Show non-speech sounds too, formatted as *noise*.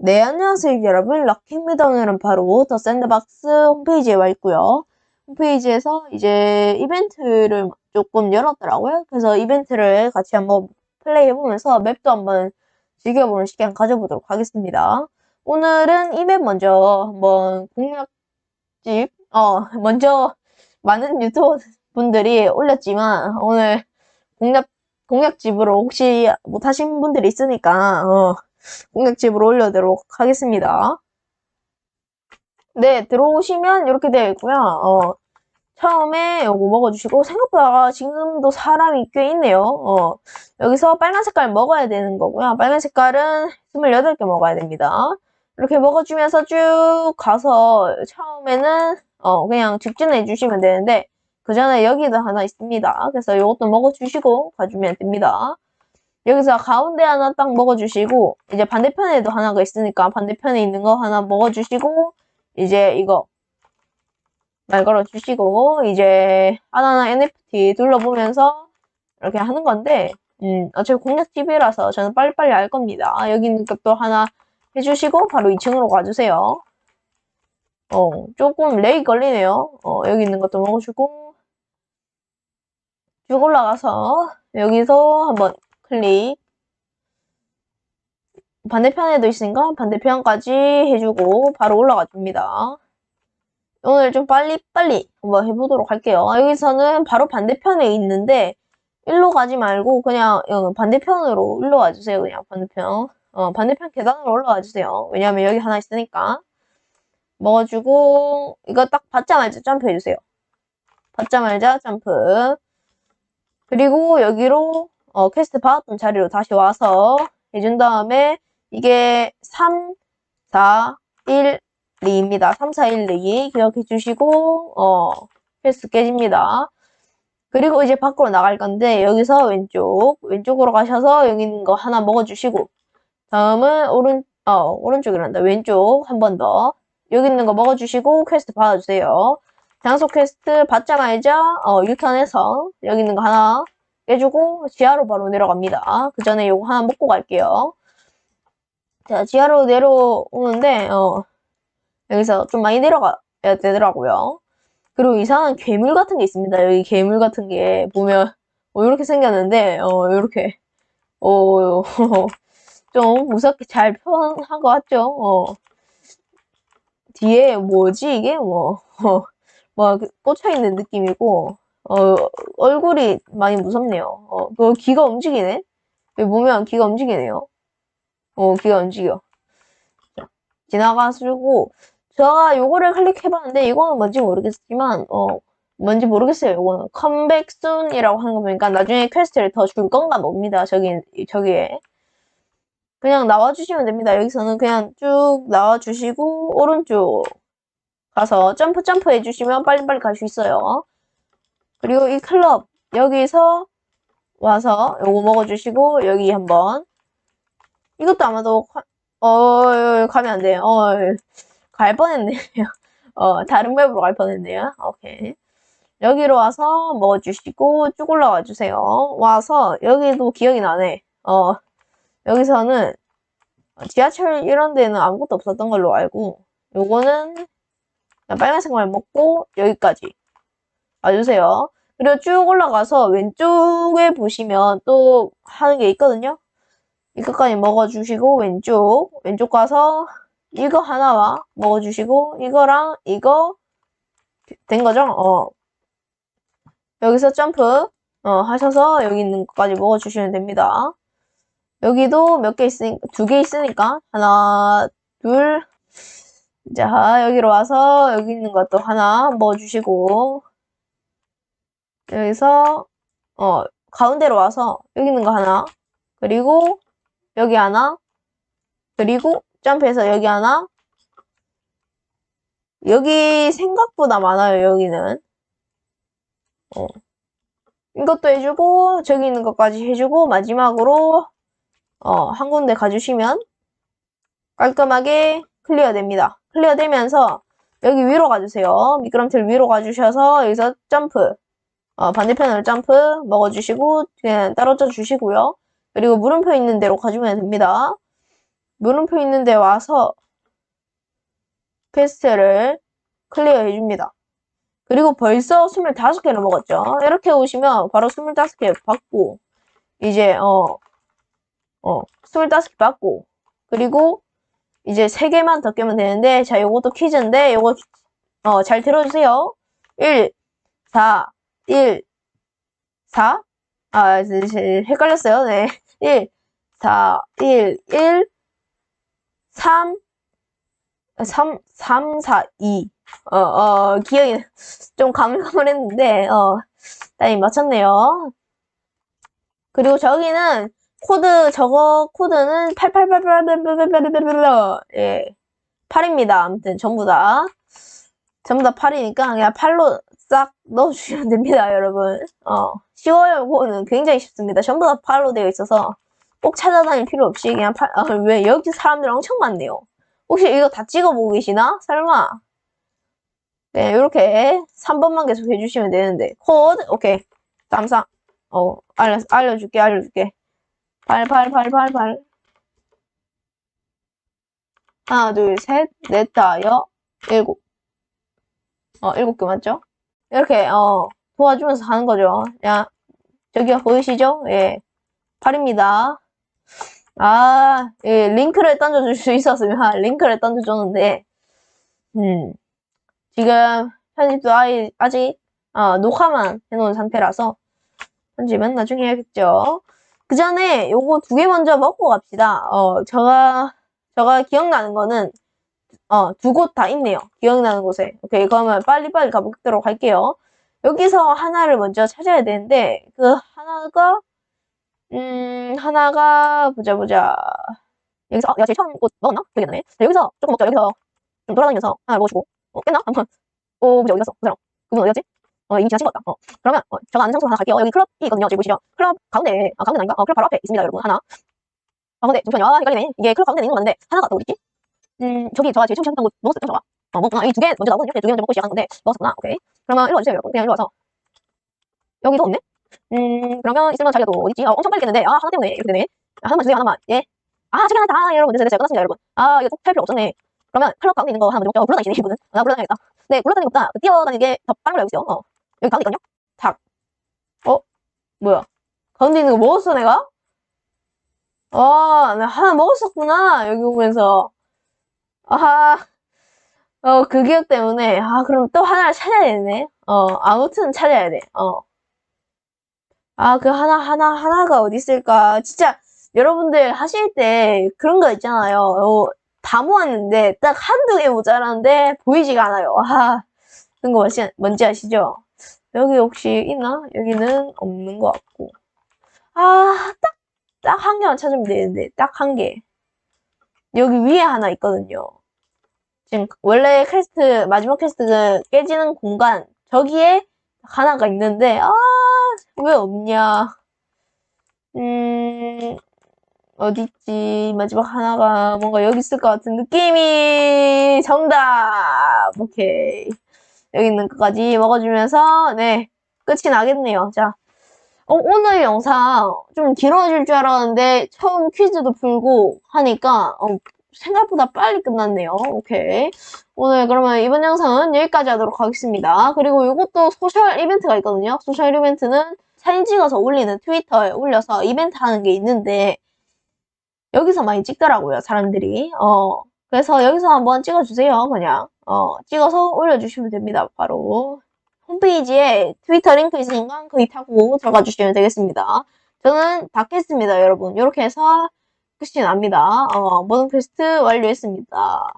네, 안녕하세요, 여러분. 럭키입니다. 오늘은 바로 더 샌드박스 홈페이지에 와 있고요. 홈페이지에서 이제 이벤트를 조금 열었더라고요. 그래서 이벤트를 같이 한번 플레이해보면서 맵도 한번 즐겨보는 시간 가져보도록 하겠습니다. 오늘은 이 맵 먼저 한번 공략집, 어, *laughs* 먼저 많은 유튜버 분들이 올렸지만 오늘 공략, 공략집으로 혹시 못하신 분들이 있으니까, 어, 공략집으로 올려도록 하겠습니다. 네, 들어오시면 이렇게 되어 있고요. 어, 처음에 요거 먹어주시고 생각보다 지금도 사람이 꽤 있네요. 어, 여기서 빨간 색깔 먹어야 되는 거고요. 빨간 색깔은 28개 먹어야 됩니다. 이렇게 먹어주면서 쭉 가서 처음에는 어, 그냥 직진해 주시면 되는데 그 전에 여기도 하나 있습니다. 그래서 이것도 먹어주시고 가주면 됩니다. 여기서 가운데 하나 딱 먹어주시고 이제 반대편에도 하나가 있으니까 반대편에 있는 거 하나 먹어주시고 이제 이거 말 걸어주시고 이제 하나하나 NFT 둘러보면서 이렇게 하는 건데 음, 어차피 공략집이라서 저는 빨리빨리 알 겁니다. 여기 있는 것도 하나 해주시고 바로 2층으로 가주세요. 어, 조금 레이 걸리네요. 어, 여기 있는 것도 먹어주고 쭉 올라가서 여기서 한번 클릭 반대편에도 있으니까 반대편까지 해주고 바로 올라가 줍니다. 오늘 좀 빨리빨리 한번 해보도록 할게요. 여기서는 바로 반대편에 있는데 일로 가지 말고 그냥 어, 반대편으로 일로 와주세요. 그냥 반대편. 어, 반대편 계단으로 올라와 주세요. 왜냐하면 여기 하나 있으니까. 먹어주고 이거 딱 받자마자 점프해주세요. 받자마자 점프. 그리고 여기로 어, 퀘스트 받았던 자리로 다시 와서 해준 다음에 이게 3, 4, 1, 2입니다. 3, 4, 1, 2 기억해 주시고 어, 퀘스트 깨집니다. 그리고 이제 밖으로 나갈 건데 여기서 왼쪽 왼쪽으로 가셔서 여기 있는 거 하나 먹어주시고 다음은 오른 어 오른쪽이란다 왼쪽 한 번 더 여기 있는 거 먹어주시고 퀘스트 받아주세요. 장소 퀘스트 받자마자 어, 유턴해서 여기 있는 거 하나 깨주고 지하로 바로 내려갑니다. 그 전에 요거 하나 먹고 갈게요. 자, 지하로 내려오는데 어, 여기서 좀 많이 내려가야 되더라고요. 그리고 이상한 괴물 같은 게 있습니다. 여기 괴물 같은 게 보면 어, 이렇게 생겼는데 어, 이렇게 어, *laughs* 좀 무섭게 잘 표현한 것 같죠? 어. 뒤에 뭐지 이게 뭐, 어, 뭐 꽂혀 있는 느낌이고 어, 얼굴이 많이 무섭네요. 어, 그 귀가 움직이네? 여기 보면 귀가 움직이네요. 어, 귀가 움직여. 자, 지나가시고, 제가 요거를 클릭해봤는데, 이거는 뭔지 모르겠지만, 어, 뭔지 모르겠어요. 이거는 컴백 순이라고 하는 거 보니까 나중에 퀘스트를 더 줄 건가 봅니다. 저기, 저기에. 그냥 나와 주시면 됩니다. 여기서는 그냥 쭉 나와 주시고, 오른쪽 가서 점프 점프 해주시면 빨리빨리 갈 수 있어요. 그리고 이 클럽 여기서 와서 요거 먹어주시고 여기 한번 이것도 아마도 어 가면 안 돼요. 어, 갈 뻔했네요. *laughs* 어 다른 맵으로 갈 뻔했네요. 오케이. 여기로 와서 먹어주시고 쭉 올라와 주세요. 와서 여기도 기억이 나네. 어 여기서는 지하철 이런 데는 아무것도 없었던 걸로 알고 요거는 빨간색만 먹고 여기까지 와주세요. 그리고 쭉 올라가서 왼쪽에 보시면 또 하는 게 있거든요. 이것까지 먹어주시고 왼쪽 왼쪽 가서 이거 하나와 먹어주시고 이거랑 이거 된 거죠? 어 여기서 점프 어, 하셔서 여기 있는 것까지 먹어주시면 됩니다. 여기도 몇 개 있으니까 두 개 있으니까 하나 둘 자, 여기로 와서 여기 있는 것도 하나 먹어주시고 여기서 어 가운데로 와서 여기 있는 거 하나 그리고 여기 하나 그리고 점프해서 여기 하나 여기 생각보다 많아요 여기는 어. 이것도 해주고 저기 있는 것까지 해주고 마지막으로 어, 한 군데 가주시면 깔끔하게 클리어 됩니다. 클리어 되면서 여기 위로 가주세요. 미끄럼틀 위로 가주셔서 여기서 점프 어, 반대편으로 점프 먹어주시고 그냥 떨어져 주시고요. 그리고 물음표 있는 대로 가주면 됩니다. 물음표 있는 데 와서 퀘스트를 클리어 해줍니다. 그리고 벌써 25개를 먹었죠. 이렇게 오시면 바로 25개 받고, 이제, 어, 어, 25개 받고, 그리고 이제 3개만 더 깨면 되는데, 자, 요것도 퀴즈인데, 요거, 어, 잘 들어주세요. 1, 4, 1, 4? 아, 헷갈렸어요. 네. 1, 4, 1, 1, 3, 3, 3, 4, 2. 어, 어, 기억이 좀 가물가물했는데, 어, 다행히 맞췄네요. 그리고 저기는 코드, 저거 코드는 88888888, 예, 8입니다. 아무튼 전부 다. 전부 다 8이니까 그냥 8로 싹 넣어주시면 됩니다, 여러분. 어, 쉬워요, 이거는. 굉장히 쉽습니다. 전부 다 8로 되어 있어서 꼭 찾아다닐 필요 없이 그냥 8, 아, 왜 여기 사람들 엄청 많네요. 혹시 이거 다 찍어보고 계시나? 설마? 네, 이렇게 3번만 계속 해주시면 되는데. 코드, 오케이. 쌈상. 어, 알려, 알려줄게, 알려줄게. 8, 8, 8, 8, 8. 하나, 둘, 셋, 넷, 다, 여, 일곱. 어, 일곱 개 맞죠? 이렇게, 어, 도와주면서 하는 거죠. 야, 저기요, 보이시죠? 예. 8입니다. 아, 예, 링크를 던져줄 수 있었으면 링크를 던져줬는데, 음, 지금 편집도 아이, 아직, 어, 녹화만 해놓은 상태라서, 편집은 나중에 해야겠죠. 그 전에 요거 두 개 먼저 먹고 갑시다. 어, 제가, 제가 기억나는 거는, 어, 두 곳 다 있네요. 기억나는 곳에. 오케이, 그러면 빨리빨리 가보도록 할게요. 여기서 하나를 먼저 찾아야 되는데, 그 하나가, 음, 하나가, 보자, 보자. 여기서, 어, 내가 제일 처음 옷 먹었나? 기억이 안 나네. 자, 여기서 조금 먹자. 여기서 좀 돌아다니면서 하나 먹어주고. 어, 깼나? 한번. 오, 보자, 어디 갔어? 그 사람. 그분 어디 갔지? 어, 이미 지나친 것 같다. 어, 그러면, 어, 제가 아는 장소 하나 갈게요. 여기 클럽이 있거든요. 지금 보시죠. 클럽 가운데, 아, 가운데 아닌가? 어, 클럽 바로 앞에 있습니다, 여러분. 하나. 가운데, 잠시만요. 아, 헷갈리네. 이게 클럽 가운데 있는 거 맞는데, 하나가 또 어디 있지? 음, 저기, 저가 제일 처음 시작했던 곳, 먹었었던 저가. 어, 먹었구나. 여기 두개 먼저 나오거든요. 두 개 먼저 먹고 시작한 건데, 먹었었구나. 오케이. 그러면 일로 와주세요, 여러분. 그냥 일로 와서. 여기도 없네? 음, 그러면 있을만 자리가 또 어디지? 아, 엄청 빨리 깼는데, 아, 하나 때문에 이렇게 되네. 아, 하나만 주세요, 하나만. 예. 아, 저기 하나 다, 여러분. 됐어요, 됐어요. 끝났습니다, 여러분. 아, 이거 꼭할 필요 없었네. 그러면 클럽 가운데 있는 거 하나 먼저 먹자. 어, 굴러다니시네, 이분은. 아, 굴러다니겠다. 네, 굴러다니는 것보다 그 뛰어다니는 게더 빠른 걸로 알고 있어요. 어. 여기 가운데 있거든요? 탁. 어? 뭐야? 가운데 있는 거 먹었어, 내가? 아, 나 하나 먹었었구나. 여기 오면서. 아하. 어, 그 기억 때문에. 아, 그럼 또 하나를 찾아야 되네. 어, 아무튼 찾아야 돼. 어. 아, 그 하나, 하나, 하나가 어디 있을까? 진짜, 여러분들 하실 때 그런 거 있잖아요. 어, 다 모았는데, 딱 한두 개 모자라는데, 보이지가 않아요. 아, 그런 거 뭔지, 뭔지 아시죠? 여기 혹시 있나? 여기는 없는 것 같고. 아, 딱, 딱 한 개만 찾으면 되는데, 딱 한 개. 여기 위에 하나 있거든요. 지금, 원래 퀘스트, 마지막 퀘스트 깨지는 공간, 저기에 하나가 있는데, 아, 왜 없냐. 음, 어딨지? 마지막 하나가 뭔가 여기 있을 것 같은 느낌이 정답! 오케이. 여기 있는 것까지 먹어주면서, 네, 끝이 나겠네요. 자, 어, 오늘 영상 좀 길어질 줄 알았는데, 처음 퀴즈도 풀고 하니까, 어, 생각보다 빨리 끝났네요. 오케이. 오늘 그러면 이번 영상은 여기까지 하도록 하겠습니다. 그리고 이것도 소셜 이벤트가 있거든요. 소셜 이벤트는 사진 찍어서 올리는 트위터에 올려서 이벤트 하는 게 있는데, 여기서 많이 찍더라고요, 사람들이. 어, 그래서 여기서 한번 찍어주세요, 그냥. 어, 찍어서 올려주시면 됩니다, 바로. 홈페이지에 트위터 링크 있으니까 거기 타고 들어가 주시면 되겠습니다. 저는 다 깼습니다, 여러분. 이렇게 해서 끝이 납니다. 어, 모든 퀘스트 완료했습니다.